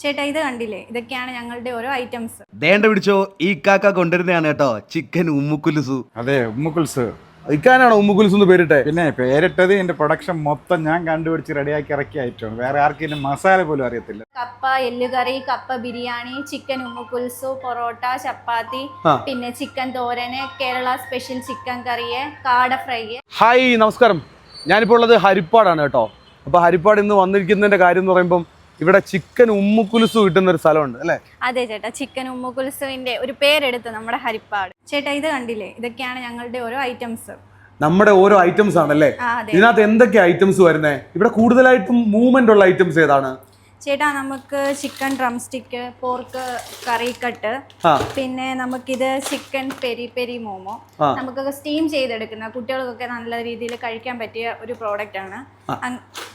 ചേട്ടാ ഇത് കണ്ടില്ലേ? ഇതൊക്കെയാണ് ഞങ്ങളുടെ ഓരോ ഐറ്റംസ് ദേണ്ട പിടിച്ചോ ഈ കാക്ക കൊണ്ടുവരുന്നതാണ് കേട്ടോ. ചിക്കൻ ഉമ്മുക്കുലുസു. അതെ ഉമ്മുക്കുൽസ് ഇക്കാനാണോ ഉമ്മുക്കുലുസ് എന്ന് പേരിട്ടെ? പിന്നെ പേരിട്ടത് എന്റെ പ്രൊഡക്ഷൻ മൊത്തം ഞാൻ കണ്ടുപിടിച്ച് റെഡിയാക്കി ഇറക്കിയ ഐറ്റമാണ് വേറെ ആർക്കും ഇതിന്റെ മസാല പോലും അറിയത്തില്ല. കപ്പ എല്ലുകറി കപ്പ ബിരിയാണി ചിക്കൻ ഉമ്മുക്കുൽസു പൊറോട്ട ചപ്പാത്തി പിന്നെ ചിക്കൻ തോരന് കേരള സ്പെഷ്യൽ ചിക്കൻ കറിയ് കാട ഫ്രൈ ഹായ് നമസ്കാരം. ഞാനിപ്പോൾ ഉള്ളത് ഹരിപ്പാടാണ് കേട്ടോ. അപ്പോൾ ഹരിപ്പാട് ഇന്ന് വന്നിരിക്കുന്നതിന്റെ കാര്യം എന്ന് പറയുമ്പം ഇവിടെ ചിക്കൻ ഉമ്മുക്കുലുസു കിട്ടുന്ന ഒരു സ്ഥലമുണ്ട് അല്ലേ? അതെ ചേട്ടാ ചിക്കൻ ഉമ്മുക്കുലുസുവിന്റെ ഒരു പേരെടുത്ത് നമ്മുടെ ഹരിപ്പാട്. ചേട്ടാ ഇത് കണ്ടില്ലേ? ഇതൊക്കെയാണ് ഞങ്ങളുടെ ഓരോ ഐറ്റംസ്. നമ്മുടെ ഓരോ ഐറ്റംസ് ആണല്ലേ ഇതിനകത്ത് എന്തൊക്കെ ഐറ്റംസ് വരുന്നത് ഇവിടെ കൂടുതലായിട്ടും മൂവ്മെന്റ് ഉള്ള ഐറ്റംസ് ഏതാണ്? ചേട്ടാ നമുക്ക് chicken drumstick pork curry cut cut പിന്നെ നമുക്കിത് ചിക്കൻ പെരി പെരി മോമോ. നമുക്ക് നമുക്കൊക്കെ സ്റ്റീം ചെയ്തെടുക്കുന്ന കുട്ടികൾക്കൊക്കെ നല്ല രീതിയിൽ കഴിക്കാൻ പറ്റിയ ഒരു പ്രോഡക്റ്റ് ആണ്.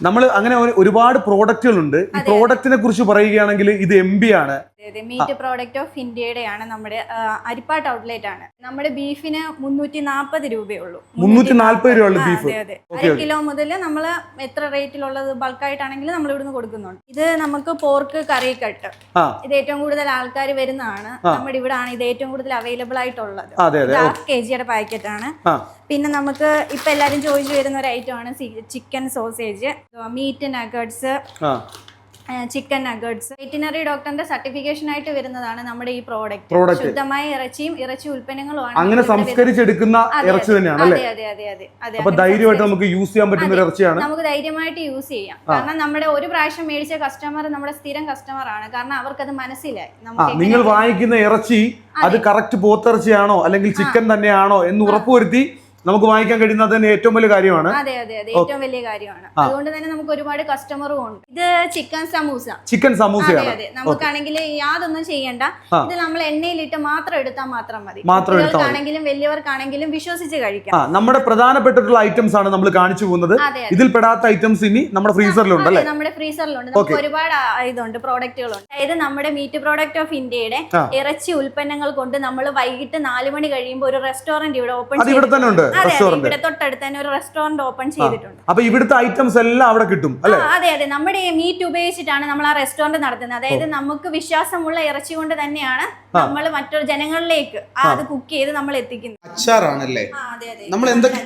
നമ്മൾ അങ്ങനെ ഒരുപാട് പ്രോഡക്റ്റുകളുണ്ട് ഈ പ്രോഡക്റ്റിനെ കുറിച്ച് പറയുകയാണെങ്കിൽ ഇത് എം ബി ആണ്. അതെ, മീറ്റ് പ്രോഡക്റ്റ് ഓഫ് ഇന്ത്യയുടെയാണ് നമ്മുടെ ആ, അരിപ്പാട്ട് ഔട്ട്ലെറ്റ് ആണ്. നമ്മുടെ ബീഫിന് മുന്നൂറ്റി നാൽപ്പത് രൂപയുള്ളൂ. മുന്നൂറ്റി നാൽപ്പത് രൂപ ബീഫ്. അതെ അതെ. അര കിലോ മുതൽ നമ്മൾ എത്ര റേറ്റിലുള്ളത് ബൾക്കായിട്ടാണെങ്കിലും നമ്മൾ ഇവിടുന്ന് കൊടുക്കുന്നുണ്ട്. ഇത് നമുക്ക് പോർക്ക് കറി കട്ട് ഇത് ഏറ്റവും കൂടുതൽ ആൾക്കാർ വരുന്നതാണ്. നമ്മുടെ ഇവിടെ ആണ് ഇത് ഏറ്റവും കൂടുതൽ അവൈലബിൾ ആയിട്ടുള്ളത്. ഹാഫ് കെ ജിയുടെ പാക്കറ്റ് ആണ്. പിന്നെ നമുക്ക് ഇപ്പൊ എല്ലാരും ചോദിച്ചു വരുന്ന ഒരു ഐറ്റം ആണ് chicken sausage meat nuggets chicken nuggets veterinary ഡോക്ടറിന്റെ സർട്ടിഫിക്കേഷൻ ആയിട്ട് വരുന്നതാണ് നമ്മുടെ ഈ പ്രോഡക്റ്റ്. ശുദ്ധമായ ഇറച്ചിയും ഇറച്ചി ഉൽപ്പന്നങ്ങളുമാണ് അങ്ങനെ സംസ്കരിച്ചെടുക്കുന്ന ഇറച്ചി തന്നെയാണ് അതെ അതെ അതെ അതെ. അതെ അപ്പൊ ധൈര്യമായിട്ട് നമുക്ക് യൂസ് ചെയ്യാൻ പറ്റുന്ന ഇറച്ചിയാണ് നമുക്ക് ധൈര്യമായിട്ട് യൂസ് ചെയ്യാം. കാരണം നമ്മുടെ ഒരു പ്രാവശ്യം മേടിച്ച കസ്റ്റമർ നമ്മുടെ സ്ഥിരം കസ്റ്റമർ ആണ്. കാരണം അവർക്ക് അത് മനസ്സിലായി നിങ്ങൾ വാങ്ങിക്കുന്ന ഇറച്ചി അത് കറക്റ്റ് പോത്തിറച്ചിയാണോ അല്ലെങ്കിൽ ചിക്കൻ തന്നെയാണോ എന്ന് ഉറപ്പുവരുത്തി നമുക്ക് വാങ്ങിക്കാൻ കഴിയുന്നത് തന്നെ ഏറ്റവും വലിയ കാര്യമാണ്. അതെ അതെ അതെ. ഏറ്റവും വലിയ കാര്യമാണ്. അതുകൊണ്ട് തന്നെ നമുക്ക് ഒരുപാട് കസ്റ്റമറും ഉണ്ട്. ഇത് ചിക്കൻ സമൂസ ചിക്കൻ അതെ സമൂസയാണ് അതെ. നമുക്കാണെങ്കിൽ യാതൊന്നും ചെയ്യണ്ട. ഇത് നമ്മൾ എണ്ണയിലിട്ട് മാത്രം എടുത്താൽ മാത്രം മതി. കുട്ടികൾക്കാണെങ്കിലും വലിയവർക്കാണെങ്കിലും വിശ്വസിച്ച് കഴിക്കാം നമ്മുടെ പ്രധാനപ്പെട്ടിട്ടുള്ള ഐറ്റംസ് ആണ് നമ്മൾ കാണിച്ചു പോകുന്നത്. ഇതിൽ പെടാത്ത ഐറ്റംസ് ഇനി നമ്മുടെ ഫ്രീസറിലുണ്ട് അല്ലേ? നമ്മുടെ ഫ്രീസറിലുണ്ട് നമുക്ക് ഒരുപാട് ഇതുണ്ട് പ്രോഡക്റ്റുകളുണ്ട് അതായത് നമ്മുടെ മീറ്റ് പ്രോഡക്റ്റ് ഓഫ് ഇന്ത്യയുടെ ഇറച്ചി ഉൽപ്പന്നങ്ങൾ കൊണ്ട് നമ്മൾ വൈകിട്ട് നാല് മണി കഴിയുമ്പോൾ ഒരു റെസ്റ്റോറന്റ് ഇവിടെ ഓപ്പൺ ഇവിടെ തന്നെ ഉണ്ട് റെസ്റ്റോറന്റ്. ഇവിടെ തൊട്ടടുത്ത് തന്നെ ഒരു റെസ്റ്റോറന്റ് ഓപ്പൺ ചെയ്തിട്ടുണ്ട്. അപ്പൊ ഇവിടുത്തെ ഐറ്റംസ് എല്ലാം അവിടെ കിട്ടും അല്ലേ? അതെ അതെ. നമ്മുടെ മീറ്റ് ഉപയോഗിച്ചിട്ടാണ് നമ്മൾ ആ റെസ്റ്റോറന്റ് നടത്തുന്നത്. അതായത് നമുക്ക് വിശ്വാസമുള്ള ഇറച്ചി കൊണ്ട് തന്നെയാണ് നമ്മൾ മറ്റൊരു ജനങ്ങളിലേക്ക് അത് കുക്ക് ചെയ്ത് നമ്മൾ എത്തിക്കുന്നത്. അച്ചാറാണല്ലേ? ആ, അതെ അതെ. നമ്മൾ എന്തൊക്കെ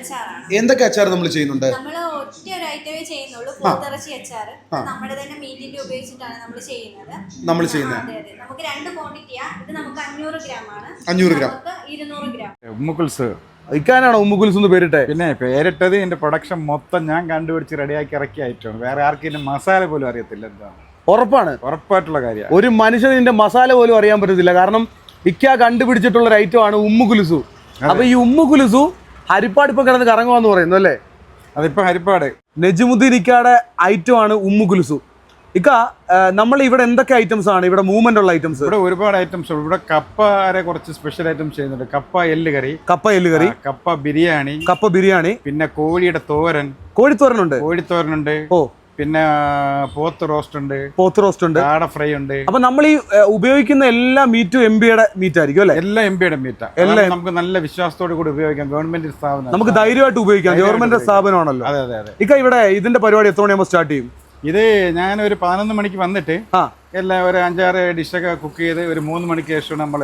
എന്തൊക്കെ അച്ചാർ നമ്മൾ ചെയ്യുന്നുണ്ട്? നമ്മൾ ഒറ്റ ഒരു ഐറ്റമേ ചെയ്യുന്നുള്ളൂ പോത്തിറച്ചി അച്ചാർ നമ്മുടെ തന്നെ മീറ്റിന്റെ ഉപയോഗിച്ചിട്ടാണ് നമ്മൾ ചെയ്യുന്നത്. നമ്മൾ ചെയ്യുന്നത്. അതെ അതെ. നമുക്ക് രണ്ട് ക്വാണ്ടിറ്റിയാ ഇത് നമുക്ക് അഞ്ഞൂറ് ഗ്രാം ആണ്. അഞ്ഞൂറ് ഗ്രാം ഇരുന്നൂറ് ഗ്രാം ഉമ്മുക്കുൽസ് ഇക്കാനാണോ ഉമ്മുകുൽസ് എന്ന് പേരിട്ടെ? പിന്നെ പേരിട്ടത് എന്റെ പ്രൊഡക്ഷൻ മൊത്തം ഞാൻ കണ്ടുപിടിച്ച് റെഡിയാക്കി ഇറക്കി ആയിട്ടാണ് വേറെ ആർക്കും ഇതിന്റെ മസാല പോലും അറിയത്തില്ല എന്താണ് ഉറപ്പാണ്. ഉറപ്പായിട്ടുള്ള കാര്യം ഒരു മനുഷ്യന് ഇതിന്റെ മസാല പോലും അറിയാൻ പറ്റത്തില്ല. കാരണം ഇക്ക കണ്ടുപിടിച്ചിട്ടുള്ള ഒരു ഐറ്റം ആണ് ഉമ്മുകുലുസു അപ്പൊ ഈ ഉമ്മുകുലുസു ഹരിപ്പാട് ഇപ്പൊ കിടന്ന് കറങ്ങുവാന്ന് പറയുന്നു അല്ലേ? അതിപ്പോ ഹരിപ്പാട്. നജുമുദ്ദീൻ ഇക്കയുടെ ഐറ്റം ആണ് ഉമ്മുകുലുസു ഇക്ക നമ്മൾ ഇവിടെ എന്തൊക്കെ ഐറ്റംസ് ആണ്? ഇവിടെ മൂവ്മെന്റ് ഉള്ള ഐറ്റംസ് ഇവിടെ ഒരുപാട് ഐറ്റംസ് ഉണ്ട്. ഇവിടെ കപ്പരെ കുറച്ച് സ്പെഷ്യൽ ഐറ്റംസ് ചെയ്യുന്നുണ്ട്. കപ്പ എല്ല് കറി കപ്പ എല്ല് കറി. കപ്പ ബിരിയാണി കപ്പ ബിരിയാണി. പിന്നെ കോഴിയുടെ തോരൻ. കോഴിത്തോരനുണ്ട്? കോഴിത്തോരനുണ്ട്. ഓ. പിന്നെ പോത്ത് റോസ്റ്റ് ഉണ്ട്. പോത്ത് റോസ്റ്റ് ഉണ്ട്. ആട ഫ്രൈ ഉണ്ട്. അപ്പൊ നമ്മൾ ഈ ഉപയോഗിക്കുന്ന എല്ലാ മീറ്റും എം ബിയുടെ മീറ്റ് ആയിരിക്കും അല്ലെ? എല്ലാ എം പിയുടെ മീറ്റ് എല്ലാം നമുക്ക് നല്ല വിശ്വാസത്തോട് കൂടി ഉപയോഗിക്കാം. ഗവൺമെന്റ് സ്ഥാപനം. നമുക്ക് ധൈര്യമായിട്ട് ഉപയോഗിക്കാം. ഗവൺമെന്റ് സ്ഥാപനമാണല്ലോ. അതെ അതെ അതെ. ഇക്ക ഇവിടെ ഇതിന്റെ പരിപാടി എത്ര മണിയാകുമ്പോൾ സ്റ്റാർട്ട് ചെയ്യും? ഇത് ഞാൻ ഒരു പതിനൊന്ന് മണിക്ക് വന്നിട്ട് എല്ലാം ഒരു അഞ്ചാറ് ഡിഷൊക്കെ കുക്ക് ചെയ്ത് ഒരു മൂന്ന് മണിക്ക് ശേഷം നമ്മൾ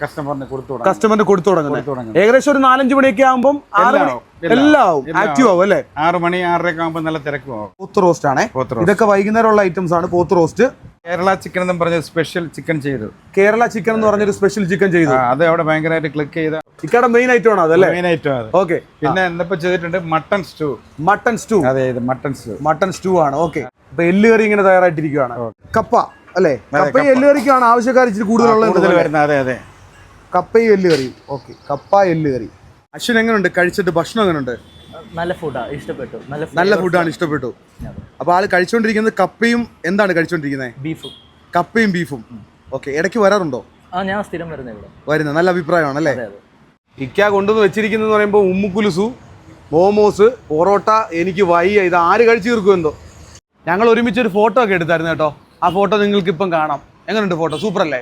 കസ്റ്റമറിന് കൊടുത്തു കസ്റ്റമറിന് കൊടുത്തു തുടങ്ങും ഏകദേശം ഒരു നാലഞ്ച് മണിയൊക്കെ ആകുമ്പോൾ എല്ലാം ആക്റ്റീവ് ആവും അല്ലേ? ആറ് മണി ആറരയൊക്കെ ആകുമ്പോൾ നല്ല തിരക്കും ആവും. പോത്ത് റോസ്റ്റ് ആണ്. ഇതൊക്കെ വൈകുന്നേരമുള്ള ഐറ്റംസ് ആണ് പോത്ത് റോസ്റ്റ് കേരള ചിക്കൻ എന്ന് പറഞ്ഞ സ്പെഷ്യൽ ചിക്കൻ ചെയ്തു. കേരള ചിക്കൻ എന്ന് പറഞ്ഞൊരു സ്പെഷ്യൽ ചിക്കൻ ചെയ്തു. അത് അവിടെ ഭയങ്കരമായിട്ട് ക്ലിക്ക് ചെയ്ത ഇക്കാട മെയിൻ ഐറ്റം ആണ് അതല്ലേ? മെയിൻ ഐറ്റം ആണ്. ഓക്കെ പിന്നെ എന്നിപ്പോ ചെയ്തിട്ടുണ്ട്? മട്ടൺ സ്റ്റൂ മട്ടൺ സ്റ്റൂ അതെ ഇത് മട്ടൺ സ്റ്റൂ മട്ടൺ സ്റ്റൂ ആണ്. ഓക്കെ അപ്പൊ എല്ല് കറി ഇങ്ങനെ തയ്യാറായിട്ടിരിക്കുകയാണ് കപ്പ അല്ലേ? കപ്പയും എല്ല് കറിക്കാണ് ആവശ്യക്കാർ ഇച്ചിരി കൂടുതലുള്ളത് കൂടുതൽ അതെ അതെ. കപ്പയും എല്ല് കറി ഓക്കെ കപ്പ എല്ല് കറി അശ്വിൻ എങ്ങനെയുണ്ട് കഴിച്ചിട്ട് ഭക്ഷണം എങ്ങനെയുണ്ട് നല്ല ഫുഡാ ഇഷ്ടപ്പെട്ടു. നല്ല നല്ല ഫുഡാണ് ഇഷ്ടപ്പെട്ടു. അപ്പൊ ആൾ കഴിച്ചുകൊണ്ടിരിക്കുന്നത് കപ്പയും എന്താണ് കഴിച്ചുകൊണ്ടിരിക്കുന്നത് ബീഫും. കപ്പയും ബീഫും. ഓക്കെ ഇടയ്ക്ക് വരാറുണ്ടോ? ആ ഞാൻ സ്ഥിരം വരുന്നത് ഇവിടെ. വരുന്നത് നല്ല അഭിപ്രായമാണ് അല്ലേ? ഇക്ക കൊണ്ടുവന്ന് വെച്ചിരിക്കുന്നത് പറയുമ്പോൾ ഉമ്മുക്കുലുസു മോമോസ് പൊറോട്ട എനിക്ക് വയ്യ ഇത് ആര് കഴിച്ചു തീർക്കും എന്തോ? ഞങ്ങൾ ഒരുമിച്ച് ഒരു ഫോട്ടോ ഒക്കെ എടുത്തായിരുന്നു കേട്ടോ. ആ ഫോട്ടോ നിങ്ങൾക്ക് ഇപ്പം കാണാം. എങ്ങനെയുണ്ട് ഫോട്ടോ സൂപ്പർ അല്ലേ?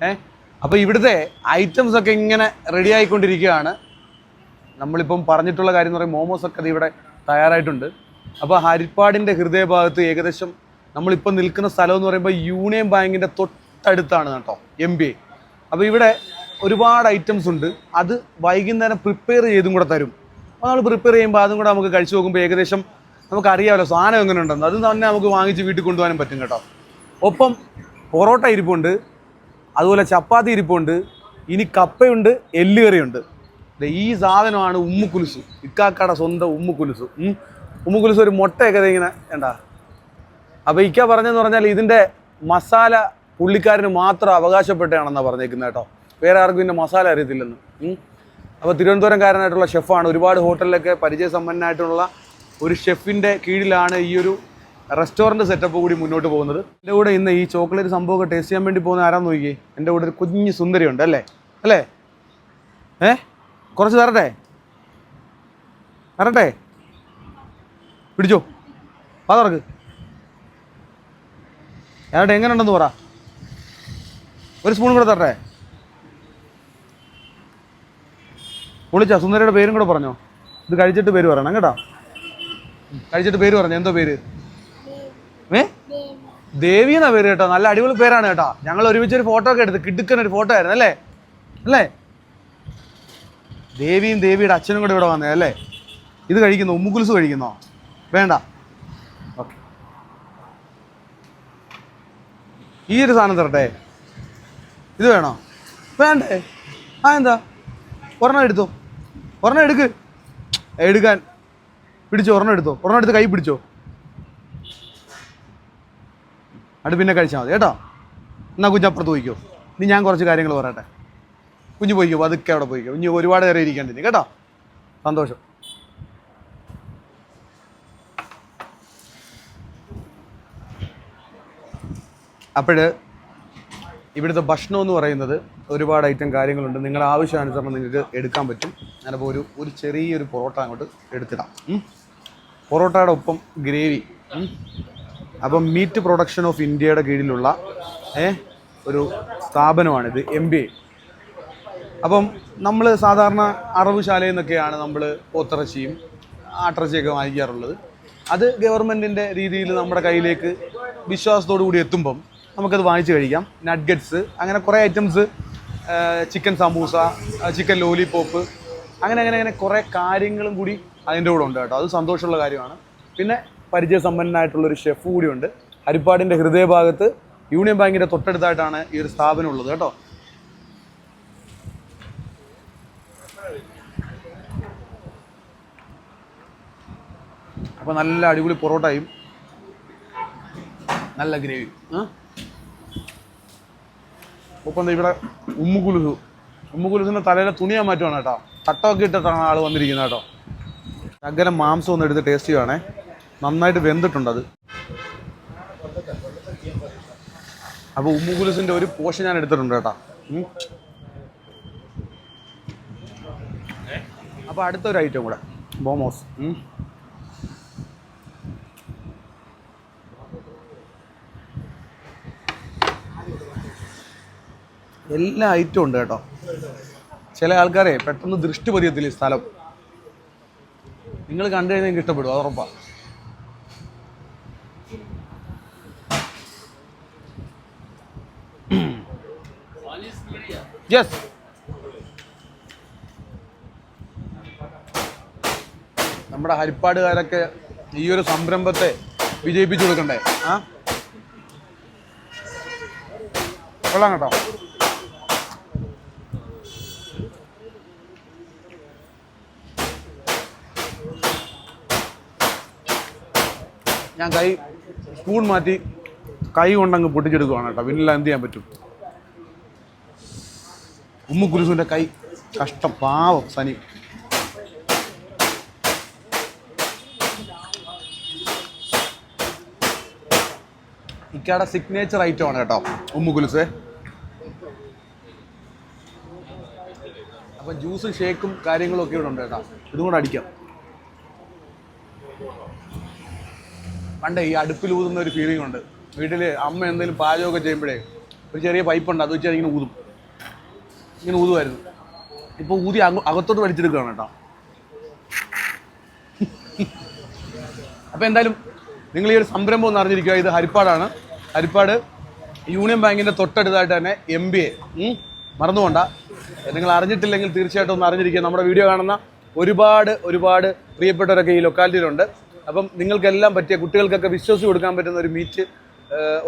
ഏഹ് അപ്പോൾ ഇവിടുത്തെ ഐറ്റംസ് ഒക്കെ ഇങ്ങനെ റെഡി ആയിക്കൊണ്ടിരിക്കുകയാണ്. നമ്മളിപ്പം പറഞ്ഞിട്ടുള്ള കാര്യം എന്ന് പറയുമ്പോൾ മോമോസ് ഒക്കെ ഇവിടെ തയ്യാറായിട്ടുണ്ട്. അപ്പോൾ ഹരിപ്പാടിന്റെ ഹൃദയഭാഗത്ത് ഏകദേശം നമ്മളിപ്പോൾ നിൽക്കുന്ന സ്ഥലം എന്ന് പറയുമ്പോൾ യൂണിയൻ ബാങ്കിന്റെ തൊട്ടടുത്താണ് കേട്ടോ എം ബി എ അപ്പോൾ ഇവിടെ ഒരുപാട് ഐറ്റംസ് ഉണ്ട്. അത് വൈകുന്നേരം പ്രിപ്പയർ ചെയ്തും കൂടെ തരും. അപ്പോൾ നമ്മൾ പ്രിപ്പയർ ചെയ്യുമ്പോൾ അതും കൂടെ നമുക്ക് കഴിച്ചു നോക്കുമ്പോൾ ഏകദേശം നമുക്കറിയാമല്ലോ സാധനം എങ്ങനെ ഉണ്ടെന്ന് അത് തന്നെ നമുക്ക് വാങ്ങിച്ച് വീട്ടിൽ കൊണ്ടുപോകാനും പറ്റും കേട്ടോ. ഒപ്പം പൊറോട്ട ഇരിപ്പുണ്ട്. അതുപോലെ ചപ്പാത്തി ഇരിപ്പുണ്ട്. ഇനി കപ്പയുണ്ട് എല്ലുകറിയുണ്ട്. ഈ സാധനമാണ് ഉമ്മുക്കുലുസ് ഇക്കാക്കട സ്വന്തം ഉമ്മുക്കുലുസ് ഉമ്മുക്കുലുസ് ഒരു മുട്ടയൊക്കെ ഇങ്ങനെ എന്താ അപ്പോൾ ഇക്ക പറഞ്ഞെന്ന് പറഞ്ഞാൽ ഇതിന്റെ മസാല പുള്ളിക്കാരന് മാത്രം അവകാശപ്പെട്ടാണെന്നാണ് പറഞ്ഞേക്കുന്നത് കേട്ടോ. വേറെ ആർക്കും ഇതിന്റെ മസാല അറിയത്തില്ലെന്ന്. അപ്പോൾ തിരുവനന്തപുരംകാരനായിട്ടുള്ള ഷെഫാണ്. ഒരുപാട് ഹോട്ടലിലൊക്കെ പരിചയസമ്പന്നനായിട്ടുള്ള ഒരു ഷെഫിന്റെ കീഴിലാണ് ഈ ഒരു റെസ്റ്റോറന്റ് സെറ്റപ്പ് കൂടി മുന്നോട്ട് പോകുന്നത്. എന്റെ കൂടെ ഇന്ന് ഈ ചോക്ലേറ്റ് സംഭവമൊക്കെ ടേസ്റ്റ് ചെയ്യാൻ വേണ്ടി പോകുന്ന ആരാന്ന് നോക്കിയേ? എന്റെ കൂടെ ഒരു കുഞ്ഞ് സുന്ദരിയുണ്ട് അല്ലേ? അല്ലേ? ഏ? കുറച്ച് തരട്ടെ? തരട്ടെ? പിടിച്ചോ. വാ തുറക്ക്. ഏട്ടെ എങ്ങനെ ഉണ്ടെന്ന് പറ. ഒരു സ്പൂൺ കൂടെ തരട്ടെ? വിളിച്ചാ സുന്ദരയുടെ പേരും കൂടെ പറഞ്ഞോ. ഇത് കഴിച്ചിട്ട് പേര് പറയണം കേട്ടോ. കഴിച്ചിട്ട് പേര് പറഞ്ഞു എന്തോ പേര്? ഏ? ദേവി പേര് കേട്ടോ? നല്ല അടിപൊളി പേരാണ് കേട്ടോ. ഞങ്ങൾ ഒരുമിച്ച് ഒരു ഫോട്ടോ ഒക്കെ എടുത്ത് കിടുക്കൻ ഒരു ഫോട്ടോ ആയിരുന്നു അല്ലേ? അല്ലേ? ദേവിയും ദേവിയുടെ അച്ഛനും കൂടെ ഇവിടെ വന്നേ അല്ലേ? ഇത് കഴിക്കുന്നോ? ഉമ്മുകുൽസ് കഴിക്കുന്നോ? വേണ്ട. ഓക്കെ. ഈ ഒരു സാധനം തരട്ടെ. ഇത് വേണോ? വേണ്ടേ. ആ എന്താ? ഒരെണ്ണം എടുത്തോ. ഒരെണ്ണം എടുക്ക്. എടുക്കാൻ. പിടിച്ചോ ഒരെണ്ണം എടുത്തോ. ഒരെണ്ണം എടുത്ത് കൈ പിടിച്ചോ. അത് പിന്നെ കഴിച്ചാൽ മതി കേട്ടോ? എന്നാ കുഞ്ഞപ്പുറത്ത് പോയിക്കോ. ഇനി ഞാൻ കുറച്ച് കാര്യങ്ങൾ പറയട്ടെ. കുഞ്ഞു പോയിക്കോ പതുക്കെ അവിടെ പോയിക്കോ. കുഞ്ഞു ഒരുപാട് നേരം ഇരിക്കേണ്ടി കേട്ടോ? സന്തോഷം. അപ്പോഴ് ഇവിടുത്തെ ഭക്ഷണം എന്ന് പറയുന്നത് ഒരുപാട് ഐറ്റം കാര്യങ്ങളുണ്ട്. നിങ്ങളുടെ ആവശ്യാനുസരണം നിങ്ങൾക്ക് എടുക്കാൻ പറ്റും. ഞാനപ്പോൾ ഒരു ഒരു ചെറിയൊരു പൊറോട്ട അങ്ങോട്ട് എടുത്തിടാം. പൊറോട്ടയുടെ ഒപ്പം ഗ്രേവി. അപ്പം മീറ്റ് പ്രൊഡക്ഷൻ ഓഫ് ഇന്ത്യയുടെ കീഴിലുള്ള ഒരു സ്ഥാപനമാണിത് എം ബി അപ്പം നമ്മൾ സാധാരണ അറവുശാലയിൽ നിന്നൊക്കെയാണ് നമ്മൾ പോത്തിറച്ചിയും ആട്ടിറച്ചിയൊക്കെ വാങ്ങിക്കാറുള്ളത്. അത് ഗവൺമെന്റിന്റെ രീതിയിൽ നമ്മുടെ കയ്യിലേക്ക് വിശ്വാസത്തോടു കൂടി എത്തുമ്പം നമുക്കത് വാങ്ങിച്ച് കഴിക്കാം. നഡ്ഗറ്റ്സ് അങ്ങനെ കുറേ items chicken samosa chicken lollipop അങ്ങനെ അങ്ങനെ അങ്ങനെ കുറേ കാര്യങ്ങളും കൂടി അതിന്റെ കൂടെ ഉണ്ട് കേട്ടോ. അത് സന്തോഷമുള്ള കാര്യമാണ്. പിന്നെ പരിചയസമ്പന്നനായിട്ടുള്ളൊരു ഷെഫ് കൂടിയുണ്ട് ഹരിപ്പാടിന്റെ ഹൃദയഭാഗത്ത് യൂണിയൻ ബാങ്കിന്റെ തൊട്ടടുത്തായിട്ടാണ് ഈ ഒരു സ്ഥാപനം ഉള്ളത് കേട്ടോ. അപ്പോൾ നല്ല അടിപൊളി പൊറോട്ടയും നല്ല ഗ്രേവി. ഒപ്പം ഇവിടെ ഉമ്മുകുലുസു ഉമ്മുകുലുഹിന്റെ തലയിലെ തുണിയാൻ മാറ്റുവാണ് കേട്ടോ. തട്ടമൊക്കെ ഇട്ടിട്ടാണ് ആൾ വന്നിരിക്കുന്നത് കേട്ടോ. അങ്ങനെ മാംസം ഒന്ന് എടുത്ത് ടേസ്റ്റ് ചെയ്യുവാണേ. നന്നായിട്ട് വെന്തിട്ടുണ്ട് അത്. അപ്പോൾ ഉമ്മുകുലുസിന്റെ ഒരു പോഷൻ ഞാൻ എടുത്തിട്ടുണ്ട് കേട്ടോ. അപ്പോൾ അടുത്തൊരു ഐറ്റം കൂടെ. ബോമോസ്. എല്ലാ ഐറ്റവും ഉണ്ട് കേട്ടോ. ചില ആൾക്കാരെ പെട്ടെന്ന് ദൃഷ്ടി പതിയത്തില്ല ഈ സ്ഥലം. നിങ്ങൾ കണ്ടു കഴിഞ്ഞാൽ എനിക്ക് ഇഷ്ടപ്പെടും അത് ഉറപ്പാ. യെസ് നമ്മുടെ ഹരിപ്പാടുകാരൊക്കെ ഈ ഒരു സംരംഭത്തെ വിജയിപ്പിച്ചു കൊടുക്കണ്ടേ? ആ? കൊള്ളാം കേട്ടോ. ഞാൻ കൈ സ്പൂൺ മാറ്റി കൈ കൊണ്ടങ്ങ് പൊട്ടിച്ചെടുക്കുവാണ് കേട്ടോ. പിന്നില്ല എന്ത് ചെയ്യാൻ പറ്റും? ഉമ്മു കുരുസുവിന്റെ കൈ. കഷ്ടം. പാവം സനി. ഇക്കയുടെ സിഗ്നേച്ചർ ഐറ്റം ആണ് കേട്ടോ. ഉമ്മുകുലുസ് അപ്പൊ അപ്പം ജ്യൂസും ഷേക്കും കാര്യങ്ങളും ഒക്കെ ഇവിടെ ഉണ്ട് കേട്ടോ. ഇതും കൂടെ അടിക്കാം. പണ്ടേ ഈ അടുപ്പിൽ ഊതുന്ന ഒരു ഫീലിംഗ് ഉണ്ട്. വീട്ടിൽ അമ്മ എന്തെങ്കിലും പാചകമൊക്കെ ചെയ്യുമ്പോഴേ ഒരു ചെറിയ പൈപ്പ് ഉണ്ട് അത് വെച്ച് ഇങ്ങനെ ഊതും. ഇങ്ങനെ ഊതുമായിരുന്നു. ഇപ്പോൾ ഊതി അകത്തോട്ട് വലിച്ചെടുക്കുകയാണ് കേട്ടോ. അപ്പോൾ എന്തായാലും നിങ്ങൾ ഈ ഒരു സംരംഭം ഒന്ന് അറിഞ്ഞിരിക്കുക. ഇത് ഹരിപ്പാടാണ്. ഹരിപ്പാട് യൂണിയൻ ബാങ്കിന്റെ തൊട്ടടുത്തായിട്ട് തന്നെ എം ബി എ മറന്നുകൊണ്ട നിങ്ങൾ അറിഞ്ഞിട്ടില്ലെങ്കിൽ തീർച്ചയായിട്ടും ഒന്ന് അറിഞ്ഞിരിക്കുക. നമ്മുടെ വീഡിയോ കാണുന്ന ഒരുപാട് ഒരുപാട് പ്രിയപ്പെട്ടവരൊക്കെ ഈ ലൊക്കാലിറ്റിയിലുണ്ട്. അപ്പം നിങ്ങൾക്കെല്ലാം പറ്റിയ കുട്ടികൾക്കൊക്കെ വിശ്വസിച്ച് കൊടുക്കാൻ പറ്റുന്ന ഒരു മീറ്റ്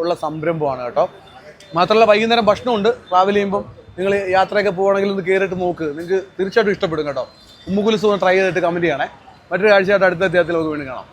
ഉള്ള സംരംഭമാണ് കേട്ടോ. മാത്രമല്ല വൈകുന്നേരം ഭക്ഷണമുണ്ട്. ട്രാവൽ ചെയ്യുമ്പം നിങ്ങൾ യാത്രയൊക്കെ പോകണമെങ്കിൽ ഒന്ന് കയറിയിട്ട് നോക്ക്. നിങ്ങൾക്ക് തീർച്ചയായിട്ടും ഇഷ്ടപ്പെടും കേട്ടോ. ഉമ്മുകുലിസ് ഒന്ന് ട്രൈ ചെയ്തിട്ട് കമന്റ് ചെയ്യണേ. മറ്റൊരു കാഴ്ചയായിട്ട് അടുത്ത അധ്യായത്തിൽ നമുക്ക് വീണ്ടും കാണാം.